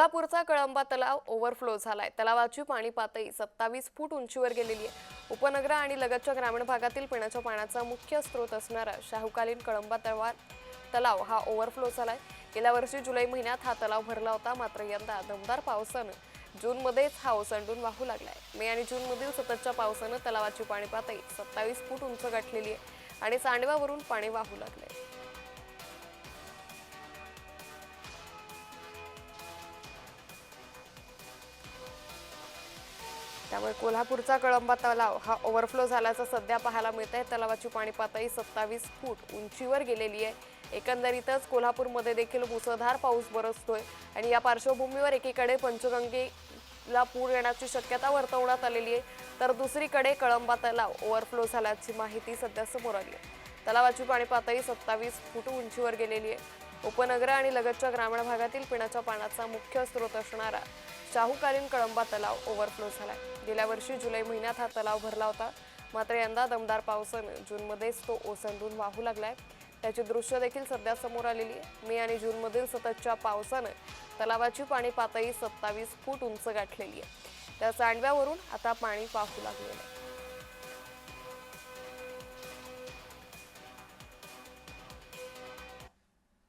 कोल्हापूरचा कळंबा तलाव ओव्हरफ्लो झालाय. तलावाची पाणी पातळी सत्तावीस फूट उंचीवर गेलेली आहे. उपनगरा आणि लगतच्या ग्रामीण भागातील पिण्याच्या पाण्याचा मुख्य स्रोत असणारा शाहूकालीन कळंबा तलाव तलाव हा ओव्हरफ्लो झालाय. गेल्या वर्षी जुलै महिन्यात हा तलाव भरला होता. मात्र यंदा दमदार पावसानं जूनमध्येच हा ओसंडून वाहू लागलाय. मे आणि जूनमधील सततच्या पावसानं तलावाची पाणी पातळी सत्तावीस फूट उंच गाठलेली आहे आणि सांडव्यावरून पाणी वाहू लागलंय. त्यामुळे कोल्हापूरचा कळंबा तलाव हा ओव्हरफ्लो झाल्याचं सध्या पाहायला मिळत आहे तलावाची पाणी पातळी सत्तावीस फूट उंचीवर गेलेली आहे. एकंदरीतच कोल्हापूरमध्ये देखील मुसळधार पाऊस बरसतोय आणि या पार्श्वभूमीवर एकीकडे पंचगंगेला पूर येण्याची शक्यता वर्तवण्यात आलेली आहे तर दुसरीकडे कळंबा तलाव ओव्हरफ्लो झाल्याची माहिती सध्या समोर आली आहे. तलावाची पाणी पातळी सत्तावीस फूट उंचीवर गेलेली आहे. उपनगर आणि लगतच्या ग्रामीण भागातील पिण्याच्या पाण्याचा मुख्य स्रोत असणारा शाहूकालीन कळंबा तलाव ओव्हरफ्लो झालाय. गेल्या वर्षी जुलै महिन्यात हा तलाव भरला होता. मात्र यंदा दमदार पावसानं जूनमध्येच तो ओसंडून वाहू लागलाय. त्याची दृश्य देखील सध्या समोर आलेली आहे. मे आणि जूनमधील सततच्या पावसानं तलावाची पाणी पातळी सत्तावीस फूट उंच गाठलेली आहे. त्या सांडव्यावरून आता पाणी वाहू लागलेलं आहे.